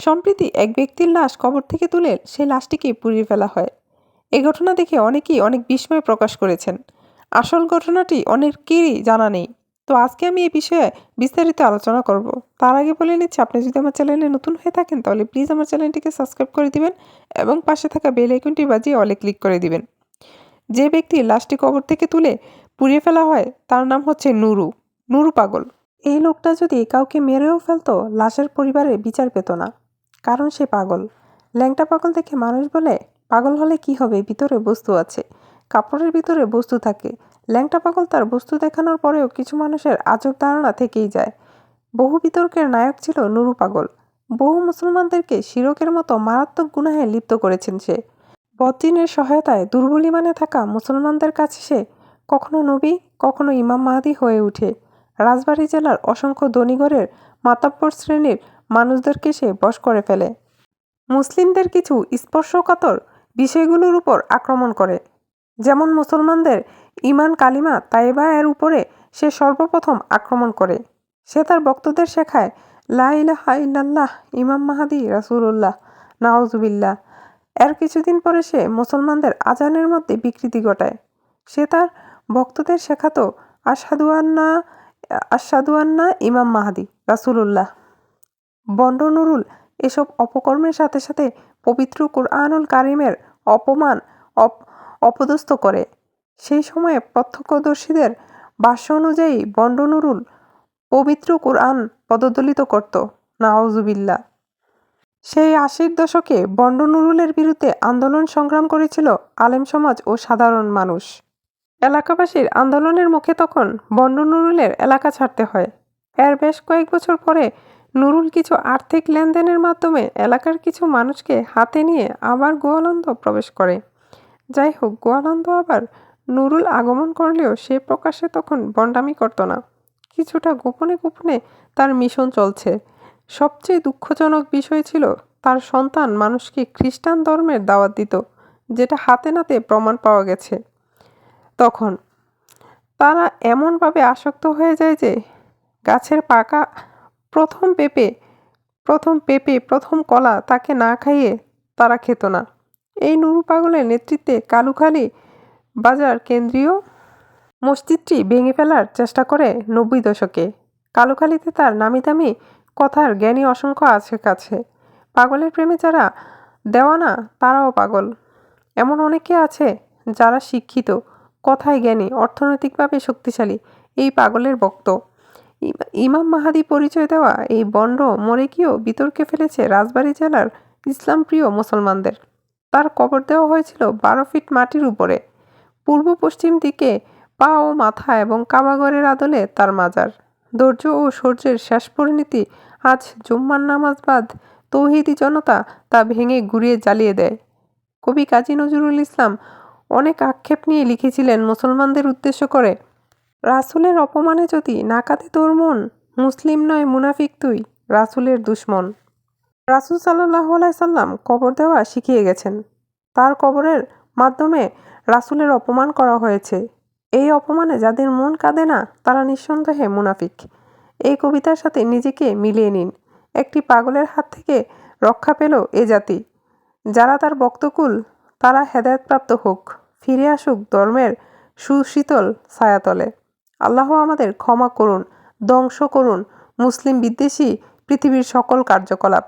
সম্প্রতি এক ব্যক্তির লাশ কবর থেকে তুলে সেই লাশটিকে পুড়িয়ে ফেলা হয়। এ ঘটনা দেখে অনেকেই অনেক বিস্ময় প্রকাশ করেছেন। আসল ঘটনাটি অনেকেরই জানা নেই। তো আজকে আমি এই বিষয়ে বিস্তারিত আলোচনা করব। তার আগে বলে নিচ্ছি, আপনি যদি আমার চ্যানেলে নতুন হয়ে থাকেন, তাহলে প্লিজ আমার চ্যানেলটিকে সাবস্ক্রাইব করে দিবেন এবং পাশে থাকা বেল আইকনটি বাজিয়ে অলে ক্লিক করে দিবেন। যে ব্যক্তি লাশটি কবর থেকে তুলে পুড়িয়ে ফেলা হয়, তার নাম হচ্ছে নুরু। নুরু পাগল। এই লোকটা যদি কাউকে মেরেও ফেলতো, লাশের পরিবারে বিচার পেত না। কারণ সে পাগল। ল্যাংটা পাগল দেখে মানুষ বলে, পাগল হলে কি হবে? ভিতরে বস্তু আছে। কাপড়ের ভিতরে বস্তু থাকে। ল্যাংটা পাগল তার বস্তু দেখানোর পরেও কিছু মানুষের আজব ধারণা থেকেই যায়। বহু বিতর্কের নায়ক ছিল নুরু পাগল। বহু মুসলমানদেরকে শিরকের মতো মারাত্মক গুনাহে লিপ্ত করেছেন সে। বদিনের সহায়তায় দুর্বল ইমানে থাকা মুসলমানদের কাছে সে কখনো নবী, কখনো ইমাম মাহাদি হয়ে ওঠে। রাজবাড়ী জেলার অসংখ্য ধনীগড়ের মাতাব্বর শ্রেণির মানুষদেরকে সে বশ করে ফেলে। মুসলিমদের কিছু স্পর্শকাতর বিষয়গুলোর উপর আক্রমণ করে। যেমন মুসলমানদের ইমান কালিমা তাইবা এর উপরে সে সর্বপ্রথম আক্রমণ করে। সে তার ভক্তদের শেখায়, লা ইল্লাল্লাহ, ইমাম মাহাদি রাসুলুল্লাহ নাওজুবিল্লাহ এর কিছুদিন পরে সে মুসলমানদের আজানের মধ্যে বিকৃতি ঘটায়। সে তার ভক্তদের শেখাতো আসাদু আন্না আসাদু আন্না ইমাম মাহাদি রাসুলুল্লাহ। বন্ড নুরুল, এসব অপকর্মের সাথে সাথে পবিত্র কুরআনুল কারিমের অপমান অপ, অপদস্থ করে। সেই সময়ে প্রত্যক্ষদর্শীদের ভাষ্য অনুযায়ী বন্ড নুরুল পবিত্র কোরআন পদদলিত করত। নাওজুবিল্লা সেই আশির দশকে বন্ড নুরুলের বিরুদ্ধে আন্দোলন সংগ্রাম করেছিল আলেম সমাজ ও সাধারণ মানুষ। এলাকাবাসীর আন্দোলনের মুখে তখন বন্ড নুরুলের এলাকা ছাড়তে হয়। এর বেশ কয়েক বছর পরে নুরুল কিছু আর্থিক লেনদেনের মাধ্যমে এলাকার কিছু মানুষকে হাতে নিয়ে আবার গোয়ালন্দ প্রবেশ করে। যাই হোক, গোয়ালন্দ আবার নুরুল আগমন করলেও সে প্রকাশে তখন বন্ডামি করতো না। কিছুটা গোপনে গোপনে তার মিশন চলছে। সবচেয়ে দুঃখজনক বিষয় ছিল, তার সন্তান মানুষকে খ্রিস্টান ধর্মের দাওয়াত দিত, যেটা হাতে নাতে প্রমাণ পাওয়া গেছে। তখন তারা এমনভাবে আসক্ত হয়ে যায় যে, গাছের পাকা প্রথম পেঁপে প্রথম পেঁপে, প্রথম কলা তাকে না খাইয়ে তারা খেত না। এই নুরু পাগলের নেতৃত্বে কালুখালী বাজার কেন্দ্রীয় মসজিদটি ভেঙে ফেলার চেষ্টা করে নব্বই দশকে। কালুখালীতে তার নামি দামি কথার জ্ঞানী অসংখ্য আছে কাছে। পাগলের প্রেমে যারা দেওয়ানা, তারাও পাগল। এমন অনেকে আছে যারা শিক্ষিত, কথায় জ্ঞানী, অর্থনৈতিকভাবে শক্তিশালী, এই পাগলের বক্ত ইমাম মাহাদি পরিচয় দেওয়া এই বন্ড মরে গিয়েও বিতর্কে ফেলেছে রাজবাড়ী জেলার ইসলামপ্রিয় মুসলমানদের। তার কবর দেওয়া হয়েছিল বারো ফিট মাটির উপরে। পূর্ব পশ্চিম দিকে পা ও মাথা এবং কাবাগরের আদলে তার মাজার। ধৈর্য ও সূর্যের শেষ পরিণতি আজ জুম্মার নামাজ বাদ তৌহিদি জনতা তা ভেঙে ঘুরিয়ে জ্বালিয়ে দেয়। কবি কাজী নজরুল ইসলাম অনেক আক্ষেপ নিয়ে লিখেছিলেন, মুসলমানদের উদ্দেশ্য করে রাসুলের অপমানে যদি নাকাতে তোর মন, মুসলিম নয় মুনাফিক তুই, রাসুলের দুশ্মন। রাসুল সাল্লাহ সাল্লাম কবর দেওয়া শিখিয়ে গেছেন। তার কবরের মাধ্যমে রাসুলের অপমান করা হয়েছে। এই অপমানে যাদের মন কাঁদে না, তারা নিঃসন্দেহে মুনাফিক। এই কবিতার সাথে নিজেকে মিলিয়ে নিন। একটি পাগলের হাত থেকে রক্ষা পেল এ জাতি। যারা তার বক্তকুল, তারা হেদায়তপ্রাপ্ত হোক, ফিরে আসুক ধর্মের সুশীতল ছায়াতলে। আল্লাহ আমাদের ক্ষমা করুন ধ্বংস করুন। মুসলিম বিদ্বেষী পৃথিবীর সকল কার্যকলাপ।